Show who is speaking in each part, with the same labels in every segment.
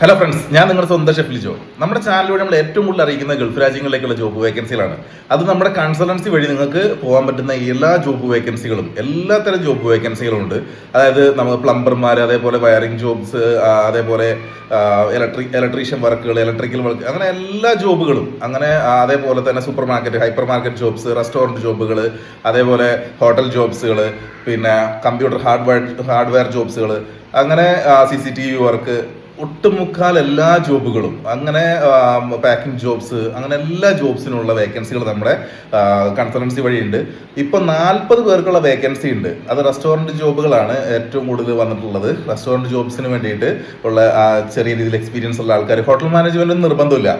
Speaker 1: Hello friends ഞാൻ നിങ്ങളുടെ സ്വന്തം ഷെഫിൽ ജോ. നമ്മുടെ ചാനലിലൂടെ നമ്മൾ ഏറ്റവും കൂടുതൽ അറിയിക്കുന്ന ഗൾഫ് രാജ്യങ്ങളിലേക്കുള്ള ജോബ് വേക്കൻസികളാണ് അത് നമ്മുടെ കൺസൾട്ടൻസി വഴി നിങ്ങൾക്ക് പോകാൻ പറ്റുന്ന എല്ലാ ജോബ് വേക്കൻസികളും എല്ലാ തരം ജോബ് വേക്കൻസികളും ഉണ്ട്. അതായത് നമ്മൾ പ്ലംബർമാർ അതേപോലെ വയറിംഗ് ജോബ്സ് അതേപോലെ ഇലക്ട്രിക് ഇലക്ട്രീഷ്യൻ വർക്കുകൾ ഇലക്ട്രിക്കൽ വർക്ക് അങ്ങനെ എല്ലാ ജോബുകളും അങ്ങനെ അതേപോലെ തന്നെ super market hyper market jobs restaurant ജോബുകൾ അതേപോലെ ഹോട്ടൽ ജോബ്സുകൾ പിന്നെ കമ്പ്യൂട്ടർ ഹാർഡ്വെയർ ഹാർഡ്വെയർ ജോബ്സുകൾ അങ്ങനെ C C T V work ഒട്ടുമുക്കാൽ എല്ലാ ജോബുകളും അങ്ങനെ പാക്കിംഗ് ജോബ്സ് അങ്ങനെ എല്ലാ ജോബ്സിനുള്ള വേക്കൻസികൾ നമ്മുടെ കൺസൾട്ടൻസി വഴിയുണ്ട്. ഇപ്പൊ നാൽപ്പത് പേർക്കുള്ള വേക്കൻസി ഉണ്ട്. അത് റെസ്റ്റോറന്റ് ജോബുകളാണ് ഏറ്റവും കൂടുതൽ വന്നിട്ടുള്ളത്. റെസ്റ്റോറന്റ് ജോബ്സിന് വേണ്ടിയിട്ട് ഉള്ള ചെറിയ രീതിയിൽ എക്സ്പീരിയൻസ് ഉള്ള ആൾക്കാർ ഹോട്ടൽ മാനേജ്മെന്റ് നിർബന്ധമില്ല.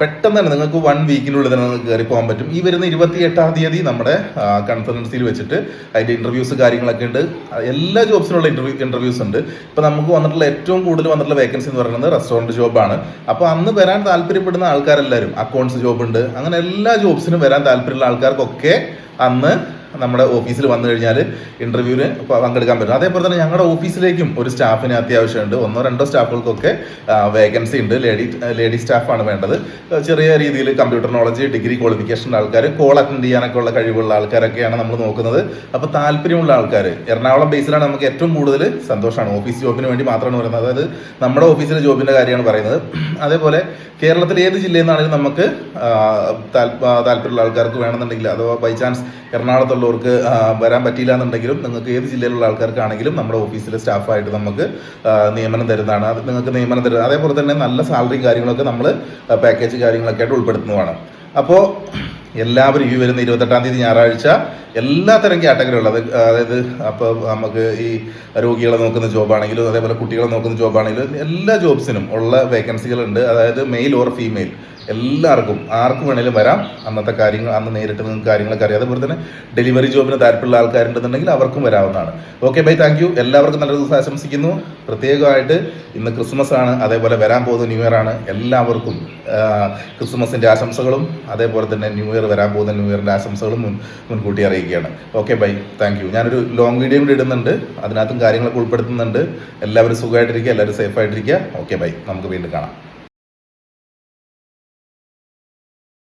Speaker 1: പെട്ടെന്ന് തന്നെ നിങ്ങൾക്ക് വൺ വീക്കിനുള്ളിൽ തന്നെ നിങ്ങൾക്ക് കയറി പോകാൻ പറ്റും. ഈ വരുന്ന ഇരുപത്തി എട്ടാം തീയതി നമ്മുടെ കൺസൾട്ടൻസിയിൽ വെച്ചിട്ട് അതിന്റെ ഇന്റർവ്യൂസ് കാര്യങ്ങളൊക്കെ ഉണ്ട്. എല്ലാ ജോബ്സിനുള്ള ഇന്റർവ്യൂ ഇന്റർവ്യൂസ് ഉണ്ട്. ഇപ്പം നമുക്ക് വന്നിട്ടുള്ള ഏറ്റവും കൂടുതൽ വന്നിട്ടുള്ള വേക്കൻസി എന്ന് പറയുന്നത് റെസ്റ്റോറന്റ് ജോബാണ് അപ്പോൾ അന്ന് വരാൻ താല്പര്യപ്പെടുന്ന ആൾക്കാരെല്ലാവരും അക്കൗണ്ട്സ് ജോബ് ഉണ്ട്. അങ്ങനെ എല്ലാ ജോബ്സിനും വരാൻ താല്പര്യമുള്ള ആൾക്കാർക്കൊക്കെ അന്ന് നമ്മുടെ ഓഫീസിൽ വന്നു കഴിഞ്ഞാൽ ഇന്റർവ്യൂവിന് പങ്കെടുക്കാൻ പറ്റും. അതേപോലെ തന്നെ ഞങ്ങളുടെ ഓഫീസിലേക്കും ഒരു സ്റ്റാഫിന് അത്യാവശ്യമുണ്ട്. ഒന്നോ രണ്ടോ സ്റ്റാഫുകൾക്കൊക്കെ വേക്കൻസി ഉണ്ട്. ലേഡി ലേഡി സ്റ്റാഫാണ് വേണ്ടത്. ചെറിയ രീതിയിൽ കമ്പ്യൂട്ടർ നോളജ് ഡിഗ്രി ക്വാളിഫിക്കേഷൻ ആൾക്കാർ കോൾ അറ്റൻഡ് ചെയ്യാനൊക്കെ ഉള്ള കഴിവുള്ള ആൾക്കാരൊക്കെയാണ് നമ്മൾ നോക്കുന്നത്. അപ്പോൾ താല്പര്യമുള്ള ആൾക്കാർ എറണാകുളം ബേസിലാണ് നമുക്ക് ഏറ്റവും കൂടുതൽ സന്തോഷമാണ് ഓഫീസ് ജോബിന് വേണ്ടി മാത്രമാണ് പറയുന്നത്. അതായത് നമ്മുടെ ഓഫീസിലെ ജോബിന്റെ കാര്യമാണ് പറയുന്നത്. അതേപോലെ കേരളത്തിലെ ഏത് ജില്ലയിൽ നിന്നാണെങ്കിലും നമുക്ക് താല്പര്യമുള്ള ആൾക്കാർക്ക് വേണമെന്നുണ്ടെങ്കിൽ അഥവാ ബൈ ചാൻസ് എറണാകുളത്തുള്ളവർക്ക് ആ, വരാൻ പറ്റിയില്ല എന്നുണ്ടെങ്കിലും നിങ്ങൾക്ക് ഏത് ജില്ലയിലുള്ള ആൾക്കാർക്കാണെങ്കിലും നമ്മുടെ ഓഫീസിലെ സ്റ്റാഫായിട്ട് നമുക്ക് നിയമനം തരുന്നതാണ്. അത് നിങ്ങൾക്ക് നിയമനം തരുന്നത് അതേപോലെ തന്നെ നല്ല സാലറിയും കാര്യങ്ങളൊക്കെ നമ്മൾ പാക്കേജ് കാര്യങ്ങളൊക്കെ ആയിട്ട് ഉൾപ്പെടുത്തുന്നതാണ്. അപ്പോൾ എല്ലാവരും ഈ വരുന്ന ഇരുപത്തെട്ടാം തീയതി ഞായറാഴ്ച എല്ലാ തരം കാറ്റഗറികളും അത് അതായത് അപ്പോൾ നമുക്ക് ഈ രോഗികളെ നോക്കുന്ന ജോബാണെങ്കിലും അതേപോലെ കുട്ടികളെ നോക്കുന്ന ജോബാണെങ്കിലും എല്ലാ ജോബ്സിനും ഉള്ള വേക്കൻസികളുണ്ട് അതായത് മെയിൽ ഓർ ഫീമെയിൽ എല്ലാവർക്കും ആർക്കും വേണേലും വരാം. അന്നത്തെ കാര്യങ്ങൾ അന്ന് നേരിട്ട് നിങ്ങൾക്ക് കാര്യങ്ങളൊക്കെ അറിയാം. അതുപോലെ തന്നെ ഡെലിവറി ജോബിന് താല്പര്യമുള്ള ആൾക്കാരുണ്ടെന്നുണ്ടെങ്കിൽ അവർക്കും വരാവുന്നതാണ്. ഓക്കെ ബൈ താങ്ക് യു എല്ലാവർക്കും നല്ല ദിവസം ആശംസിക്കുന്നു. പ്രത്യേകമായിട്ട് ഇന്ന് ക്രിസ്മസ് ആണ്. അതേപോലെ വരാൻ പോകുന്ന ന്യൂ ഇയർ ആണ്. എല്ലാവർക്കും ക്രിസ്മസിന്റെ ആശംസകളും അതേപോലെ തന്നെ ന്യൂ ഇയർ വരാൻ പോകുന്ന ന്യൂ ഇയറിന്റെ ആശംസകളും മുൻ മുൻകൂട്ടി അറിയിക്കുകയാണ്. ഓക്കെ ബൈ താങ്ക് യു ഞാനൊരു ലോങ് വീഡിയോ കൂടി ഇടുന്നുണ്ട്. അതിനകത്തും കാര്യങ്ങളൊക്കെ ഉൾപ്പെടുത്തുന്നുണ്ട്. എല്ലാവരും സുഖമായിട്ടിരിക്കുക എല്ലാവരും സേഫായിട്ടിരിക്കുക ഓക്കെ ബൈ നമുക്ക് വീണ്ടും കാണാം.